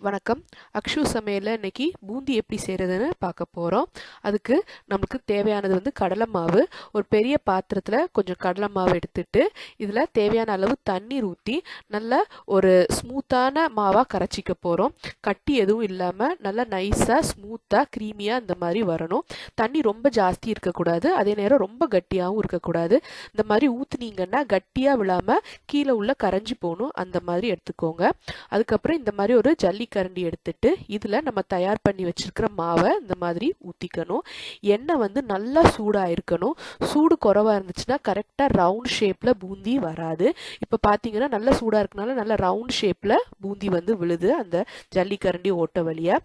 வணக்கம். அக்ஷு சமையலில் இன்னைக்கு பூந்தி எப்படி செய்கிறதுன்னு பார்க்க போகிறோம் அதுக்கு நமக்கு தேவையானது வந்து கடலை மாவு. ஒரு பெரிய பாத்திரத்தில் கொஞ்சம் கடலை மாவு எடுத்துட்டு இதில் தேவையான அளவு தண்ணீர் ஊற்றி நல்ல ஒரு ஸ்மூத்தான மாவாக கரைச்சிக்க போகிறோம் கட்டி எதுவும் இல்லாமல் நல்லா நைஸாக ஸ்மூத்தாக க்ரீமியாக இந்த மாதிரி வரணும். தண்ணி ரொம்ப ஜாஸ்தி இருக்கக்கூடாது. அதே நேரம் ரொம்ப கட்டியாகவும் இருக்கக்கூடாது. இந்த மாதிரி ஊற்றுனீங்கன்னா கட்டியாக விழாமல் கீழே உள்ள கரைஞ்சி போகணும். அந்த மாதிரி எடுத்துக்கோங்க. அதுக்கப்புறம் இந்த மாதிரி ஒரு ஜல்லி ஜல்லிக்கரண்டி எடுத்துட்டு இதில் நம்ம தயார் பண்ணி வச்சிருக்கிற மாவை இந்த மாதிரி ஊற்றிக்கணும் எண்ணெய் வந்து நல்லா சூடாக இருக்கணும் சூடு குறவாக இருந்துச்சுன்னா கரெக்டாக ரவுண்ட் ஷேப்பில் பூந்தி வராது. இப்போ பார்த்தீங்கன்னா நல்லா சூடாக இருக்கனால நல்லா ரவுண்ட் ஷேப்பில் பூந்தி வந்து விழுது அந்த ஜல்லிக்கரண்டி ஓட்ட வழியாக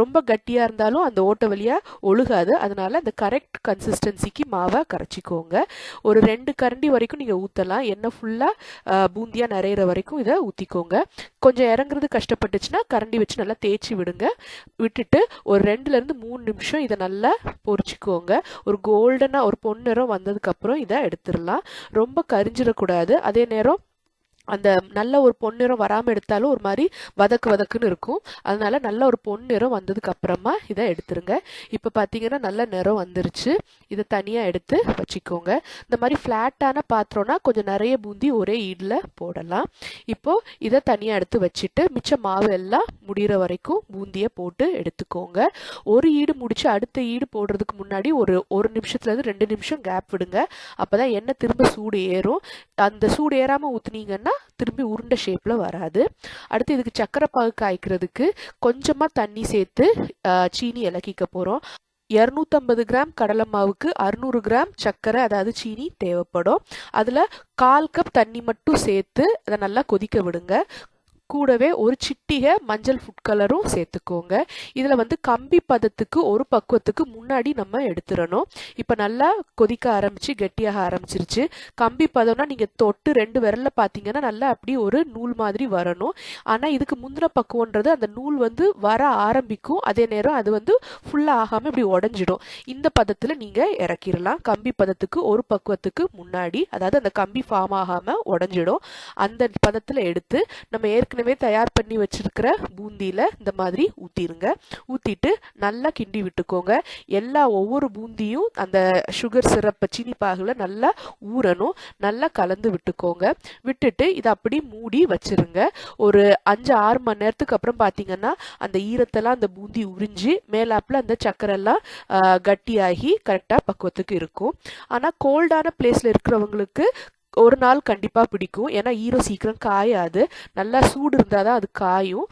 ரொம்ப கட்டியாக இருந்தாலும் அந்த ஓட்ட வழியாக ஒழுகாது. அதனால அந்த கரெக்ட் கன்சிஸ்டன்சிக்கு மாவை கரைச்சிக்கோங்க. ஒரு ரெண்டு கரண்டி வரைக்கும் நீங்கள் ஊற்றலாம் எண்ணெய் ஃபுல்லாக பூந்தியாக நிறையிற வரைக்கும் இதை ஊற்றிக்கோங்க கொஞ்சம் இறங்குறது கஷ்டப்பட்டுச்சுன்னா கரண்டி வச்சு நல்லா தேய்ச்சி விடுங்க. விட்டுட்டு ஒரு ரெண்டுலேருந்து மூணு நிமிஷம் இதை நல்லா பொறிச்சிக்கோங்க. ஒரு கோல்டனாக ஒரு பொன்னிறம் வந்ததுக்கப்புறம் இதை எடுத்துடலாம். ரொம்ப கரிஞ்சிடக்கூடாது. அதே நேரம் அந்த நல்ல ஒரு பொன்னிறம் வராமல் எடுத்தாலும் ஒரு மாதிரி வதக்கு வதக்குன்னு இருக்கும். அதனால நல்ல ஒரு பொன்னிறம் வந்ததுக்கு அப்புறமா இதை எடுத்துருங்க. இப்போ பார்த்தீங்கன்னா நல்ல நிறம் வந்துருச்சு. இதை தனியாக எடுத்து வச்சுக்கோங்க. இந்த மாதிரி ஃப்ளாட்டான பாத்திரம்னா கொஞ்சம் நிறைய பூந்தி ஒரே ஈடில் போடலாம். இப்போது இதை தனியாக எடுத்து வச்சுட்டு மிச்ச மாவு எல்லாம் முடிகிற வரைக்கும் பூந்தியை போட்டு எடுத்துக்கோங்க. ஒரு ஈடு முடிச்சு அடுத்த ஈடு போடுறதுக்கு முன்னாடி ஒரு ஒரு நிமிஷத்துலேருந்து ரெண்டு நிமிஷம் கேப் விடுங்க. அப்போ தான் எண்ணெய் திரும்ப சூடு ஏறும். அந்த சூடு ஏறாமல் ஊற்றுனீங்கன்னா திரும்பி உருண்டை ஷேப்பில் வராது. அடுத்து இதுக்கு சக்கரை பாகு காய்க்கிறதுக்கு கொஞ்சமாக தண்ணி சேர்த்து சீனி இலக்கிக்க போகிறோம் இரநூத்தம்பது கிராம் கடலை மாவுக்கு அறுநூறு கிராம் சர்க்கரை அதாவது சீனி தேவைப்படும். அதில் கால் கப் தண்ணி மட்டும் சேர்த்து அதை நல்லா கொதிக்க விடுங்க. கூடவே ஒரு சிட்டிகை மஞ்சள் ஃபுட் கலரும் சேர்த்துக்கோங்க. இதில் வந்து கம்பி பதத்துக்கு ஒரு பக்குவத்துக்கு முன்னாடி நம்ம எடுத்துடணும். இப்போ நல்லா கொதிக்க ஆரம்பிச்சு கெட்டியாக ஆரம்பிச்சிருச்சு. கம்பி பதம்னா நீங்கள் தொட்டு ரெண்டு விரலில் பார்த்தீங்கன்னா நல்லா அப்படி ஒரு நூல் மாதிரி வரணும். ஆனால் இதுக்கு முந்தின பக்குவன்றது அந்த நூல் வந்து வர ஆரம்பிக்கும். அதே நேரம் அது வந்து ஃபுல்லாக ஆகாமல் இப்படி உடஞ்சிடும். இந்த பதத்தில் நீங்கள் இறக்கிடலாம். கம்பி பதத்துக்கு ஒரு பக்குவத்துக்கு முன்னாடி அதாவது அந்த கம்பி ஃபார்ம் ஆகாமல் உடஞ்சிடும். அந்த பதத்தில் எடுத்து நம்ம ஏற்கனவே ஏற்கனவே தயார் பண்ணி வச்சிருக்கிற பூந்தியில் இந்த மாதிரி ஊற்றிடுங்க ஊற்றிட்டு நல்லா கிண்டி விட்டுக்கோங்க. எல்லா ஒவ்வொரு பூந்தியும் அந்த சுகர் சிரப்பை சீனி பாகில் நல்லா ஊறணும். நல்லா கலந்து விட்டுக்கோங்க. விட்டுட்டு இதை அப்படி மூடி வச்சிருங்க. ஒரு அஞ்சு ஆறு மணி நேரத்துக்கு அப்புறம் பார்த்தீங்கன்னா அந்த ஈரத்தெல்லாம் அந்த பூந்தி உறிஞ்சி மேலாப்பில் அந்த சக்கரெல்லாம் கட்டியாகி கரெக்டாக பக்குவத்துக்கு இருக்கும். ஆனால் கோல்டான பிளேஸில் இருக்கிறவங்களுக்கு ஒரு நாள் கண்டிப்பாக பிடிக்கும். ஏன்னா ஈரோ சீக்கிரம் காயாது. நல்லா சூடு இருந்தால் தான் அது காயும்.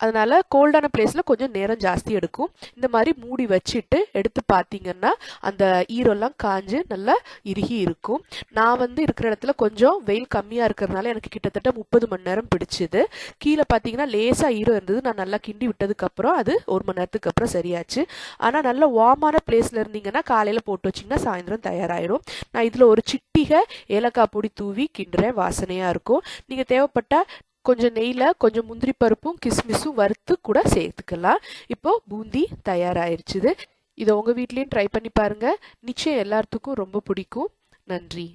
அதனால் கோல்டான பிளேஸில் கொஞ்சம் நேரம் ஜாஸ்தி எடுக்கும். இந்த மாதிரி மூடி வச்சுட்டு எடுத்து பார்த்தீங்கன்னா அந்த ஈரெல்லாம் காஞ்சு நல்லா இறுகி இருக்கும். நான் வந்து இருக்கிற இடத்துல கொஞ்சம் வெயில் கம்மியாக இருக்கிறதுனால எனக்கு கிட்டத்தட்ட முப்பது மணி நேரம் பிடிச்சிது. கீழே பார்த்தீங்கன்னா லேசாக ஈரம் இருந்தது. நான் நல்லா கிண்டி விட்டதுக்கப்புறம் அது ஒரு மணி நேரத்துக்கு அப்புறம் சரியாச்சு. ஆனால் நல்ல வார்மான பிளேஸில் இருந்தீங்கன்னா காலையில் போட்டு வச்சிங்கன்னா சாயந்தரம் தயாராகிடும் நான் இதில் ஒரு சிட்டிகை ஏலக்காய் பொடி தூவி கிண்டுறேன். வாசனையாக இருக்கும். நீங்கள் தேவைப்பட்டால் கொஞ்சம் நெய்யில் கொஞ்சம் முந்திரி பருப்பும் கிஸ்மிஸும் வறுத்து கூட சேர்த்துக்கலாம். இப்போது பூந்தி தயாராகிருச்சுது இதை உங்கள் வீட்லேயும் ட்ரை பண்ணி பாருங்கள் நிச்சயம் எல்லாத்துக்கும் ரொம்ப பிடிக்கும். நன்றி.